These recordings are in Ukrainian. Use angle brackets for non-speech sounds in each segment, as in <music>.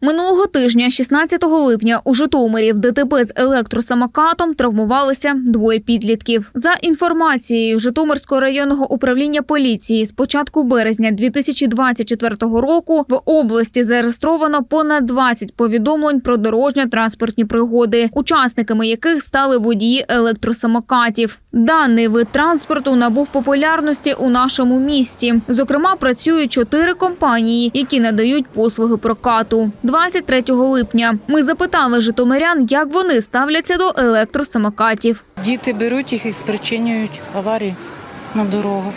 Минулого тижня, 16 липня, у Житомирі в ДТП з електросамокатом травмувалися двоє підлітків. За інформацією Житомирського районного управління поліції, з початку березня 2024 року в області зареєстровано понад 20 повідомлень про дорожньо-транспортні пригоди, учасниками яких стали водії електросамокатів. Даний вид транспорту набув популярності у нашому місті. Зокрема, працюють чотири компанії, які надають послуги прокату. 23 липня ми запитали житомирян, як вони ставляться до електросамокатів. Діти беруть їх і спричинюють аварії на дорогах.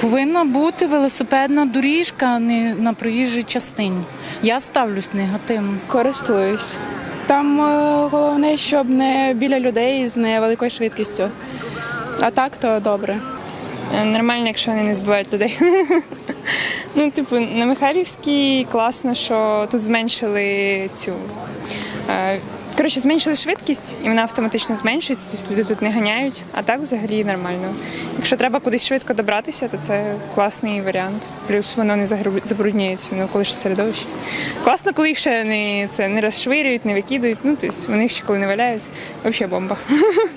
Повинна бути велосипедна доріжка, а не на проїжджій частині. Я ставлюсь негативно. Користуюсь. Там е, головне, щоб не біля людей з невеликою швидкістю. А так то добре. Е, Нормально, якщо вони не збивають людей. <laughs> ну, типу, на Михайлівській класно, що тут зменшили цю. е, Коротше, зменшили швидкість, і вона автоматично зменшується, тобто люди тут не ганяють, а так взагалі нормально. Якщо треба кудись швидко добратися, то це класний варіант. Плюс воно не забруднюється навколишнє середовище. Класно, коли їх ще не, це, не розшвирюють, не викидують, ну тобто вони ще коли не валяються, взагалі бомба.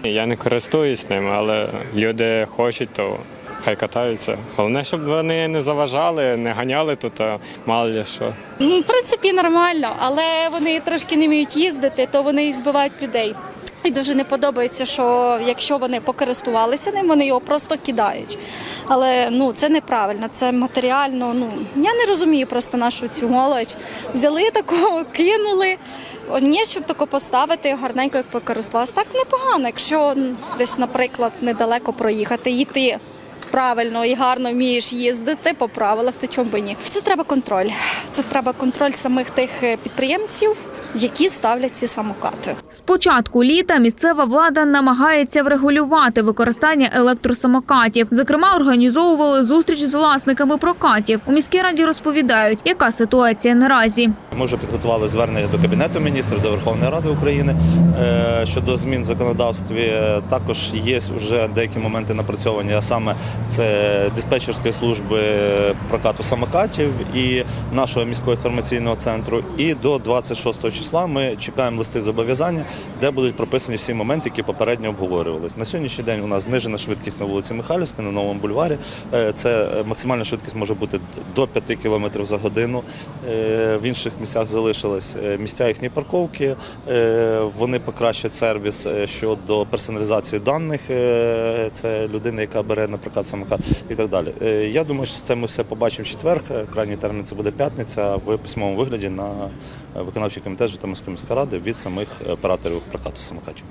Я не користуюсь ним, але люди хочуть, то хай катаються. Головне, щоб вони не заважали, не ганяли тут, а мало ли що. Ну, в принципі, нормально, але вони трошки не вміють їздити, то вони і збивають людей. І дуже не подобається, що якщо вони покористувалися ним, вони його просто кидають. Але ну це неправильно, це матеріально. Ну я не розумію просто нашу цю молодь. Взяли такого, кинули. Ні, щоб тако поставити гарненько, як покористувалася. Так непогано. Якщо десь, наприклад, недалеко проїхати, йти правильно і гарно вмієш їздити по правилах, то чому би ні? Це треба контроль. Це треба контроль самих тих е, підприємців, які ставлять ці самокати. З початку літа місцева влада намагається врегулювати використання електросамокатів. Зокрема, організовували зустріч з власниками прокатів. У міській раді розповідають, яка ситуація наразі. Ми вже підготували звернення до Кабінету міністрів, до Верховної Ради України е, щодо змін в законодавстві. Також є вже деякі моменти напрацьовані, а саме це диспетчерської служби прокату самокатів і нашого міського інформаційного центру. І до 26 числа ми чекаємо листи зобов'язання, де будуть прописані всі моменти, які попередньо обговорювались. На сьогоднішній день у нас знижена швидкість на вулиці Михайлівська, на новому бульварі. Е, Це максимальна швидкість може бути до 5 км за годину. Е, В інших місцях залишились е, місця їхньої парковки. Вони покращать сервіс щодо персоналізації даних. Це людина, яка бере на прокат самокат і так далі. Е, Я думаю, що це ми все побачимо в четвер. Е, Крайній термін це буде п'ятниця в письмовому вигляді на е, виконавчий комітет Житомирської міської ради від самих операторів прокату самокатів.